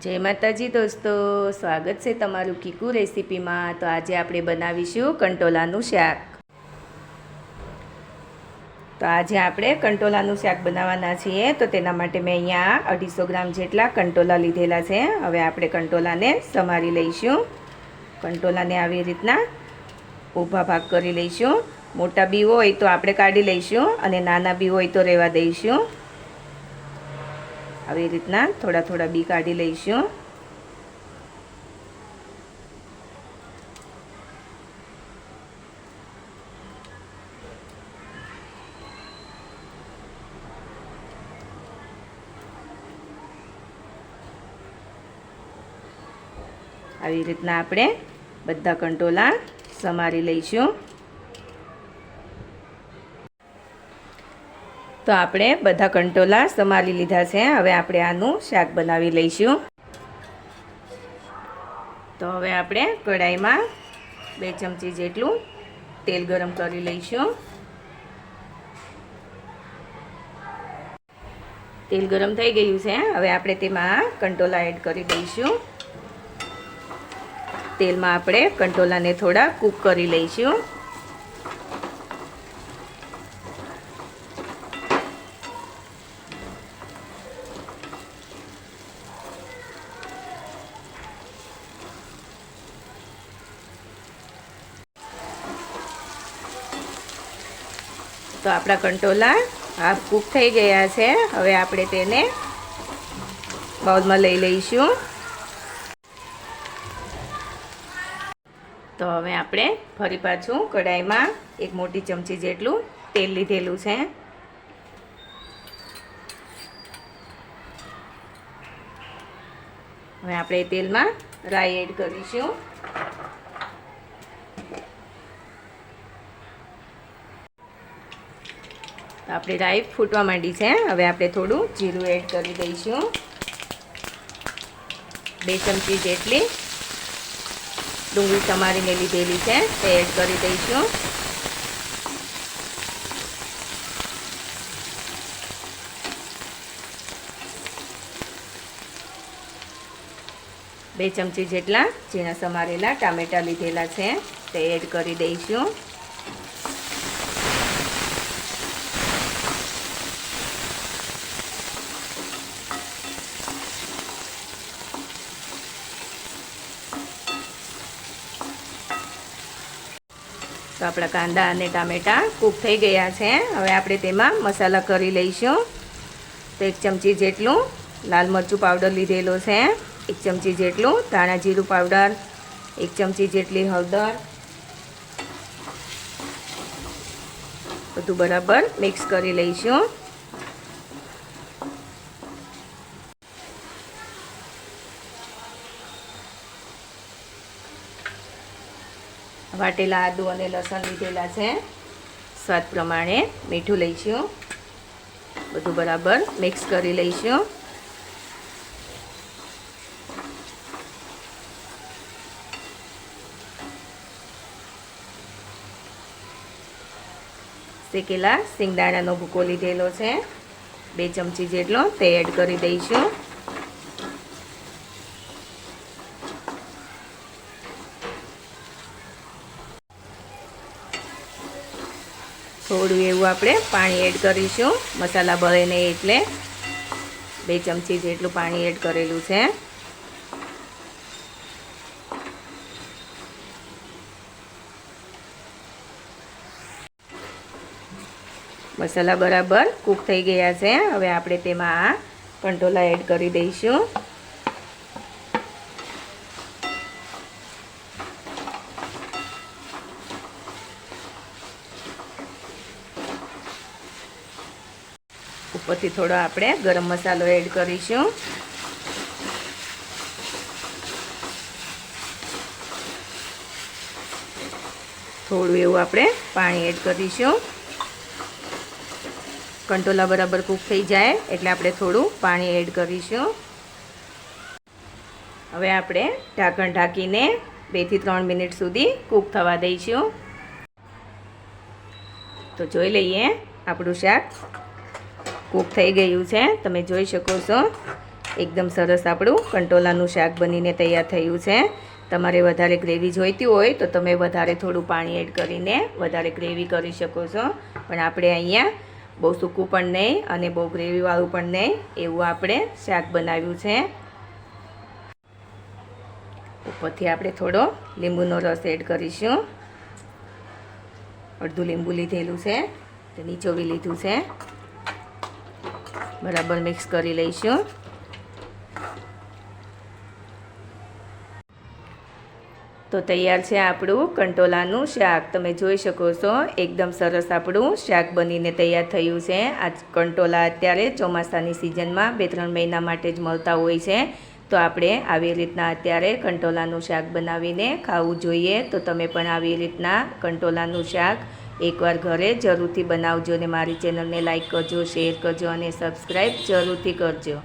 જય માતાજી દોસ્તો, સ્વાગત છે તમારું કીકુ રેસીપીમાં. તો આજે આપણે બનાવીશું કંટોલાનું શાક. તો આજે આપણે કંટોલાનું શાક બનાવવાના છીએ. તો તેના માટે મેં અહીંયા અઢીસો ગ્રામ જેટલા કંટોલા લીધેલા છે. હવે આપણે કંટોલાને સમારી લઈશું. કંટોલાને આવી રીતના ઊભા ભાગ કરી લઈશું. મોટા બી હોય તો આપણે કાઢી લઈશું અને નાના બી હોય તો રહેવા દઈશું. આવી રીતના થોડા થોડા બી કાઢી લઈશું આવી રીતના આપણે બધા કંટોલા સમારી લઈશું. તો આપણે બધા કંટોલા સમારી લીધા છે. હવે આપણે આનું શાક બનાવી લઈશું. તો હવે આપણે કઢાઈમાં બે ચમચી જેટલું તેલ ગરમ કરી લઈશું. તેલ ગરમ થઈ ગયું છે. હવે આપણે તેમાં કંટોલા એડ કરી દઈશું. તેલમાં આપણે કંટોલાને થોડા કૂક કરી લઈશું. તો આપણા કંટોલા આ કૂક થઈ ગયા છે. હવે આપણે તેને બાઉલમાં લઈ લઈશું. તો હવે આપણે ફરી પાછું કઢાઈમાં એક મોટી ચમચી જેટલું તેલ લીધેલું છે. હવે આપણે તેલમાં રાઈ એડ કરીશું. આપણે રાઈ ફૂટવા માંડી છે. હવે આપણે થોડું જીરું એડ કરી દઈશું. બે ચમચી જેટલી ડુંગળી સમારીને લીધેલી છે તે એડ કરી દઈશું. બે ચમચી જેટલા ઝીણા સમારેલા ટામેટાં લીધેલા છે તે એડ કરી દઈશું. તો આપણા કાંદા અને ટામેટાં કૂક થઈ ગયા છે. હવે આપણે તેમાં મસાલા કરી લઈશું. તો એક ચમચી જેટલું લાલ મરચું પાવડર લીધેલો છે. એક ચમચી જેટલું ધાણા જીરું પાવડર. એક ચમચી જેટલી હળદર. બધું બરાબર મિક્સ કરી લઈશું. વાટેલા આદુ અને લસણ લીધેલા છે. સ્વાદ પ્રમાણે મીઠું લઈશું. બધું બરાબર મિક્સ કરી લઈશું. શેકેલા સિંગદાણાનો ભૂકો લીધેલો છે. બે ચમચી જેટલો તે એડ કરી દઈશું. થોડું એવું આપણે પાણી એડ કરીશું. મસાલા ભળે નહીં એટલે. બે ચમચી જેટલું પાણી એડ કરેલું છે. મસાલા બરાબર કૂક થઈ ગયા છે. હવે આપણે તેમાં આ કંટોલા એડ કરી દઈશું. ઉપરથી થોડો આપણે ગરમ મસાલો એડ કરીશું. થોડું એવું આપણે પાણી એડ કરીશું. કંટોલા બરાબર કૂક થઈ જાય એટલે આપણે થોડું પાણી એડ કરીશું. હવે આપણે ઢાંકણ ઢાંકીને બેથી ત્રણ મિનિટ સુધી કૂક થવા દઈશું. તો જોઈ લઈએ આપણું શાક કૂક થઈ ગયું છે. તમે જોઈ શકો છો. એકદમ સરસ આપણું કંટોલાનું શાક બનીને તૈયાર થયું છે. તમારે વધારે ગ્રેવી જોઈતી હોય તો તમે વધારે થોડું પાણી એડ કરીને વધારે ગ્રેવી કરી શકો છો. પણ આપણે અહીંયા બહુ સૂકું પણ નહીં અને બહુ ગ્રેવીવાળું પણ નહીં એવું આપણે શાક બનાવ્યું છે. ઉપરથી આપણે થોડો લીંબુનો રસ એડ કરીશું. અડધું લીંબુ લીધેલું છે. નીચોવી લીધું છે. બરાબર મિક્સ કરી લઈશું. તો તૈયાર છે આપણું કંટોલાનું શાક. તમે જોઈ શકો છો, એકદમ સરસ આપણું શાક બનીને તૈયાર થયું છે. આ કંટોલા અત્યારે ચોમાસાની સિઝનમાં બે ત્રણ મહિના માટે જ મળતા હોય છે. તો આપણે આવી રીતના અત્યારે કંટોલાનું શાક બનાવીને ખાવું જોઈએ. તો તમે પણ આવી રીતના કંટોલાનું શાક એકવાર ઘરે જરૂરથી બનાવજો અને મારી ચેનલને લાઈક કરજો, શેર કરજો અને સબસ્ક્રાઈબ જરૂરથી કરજો.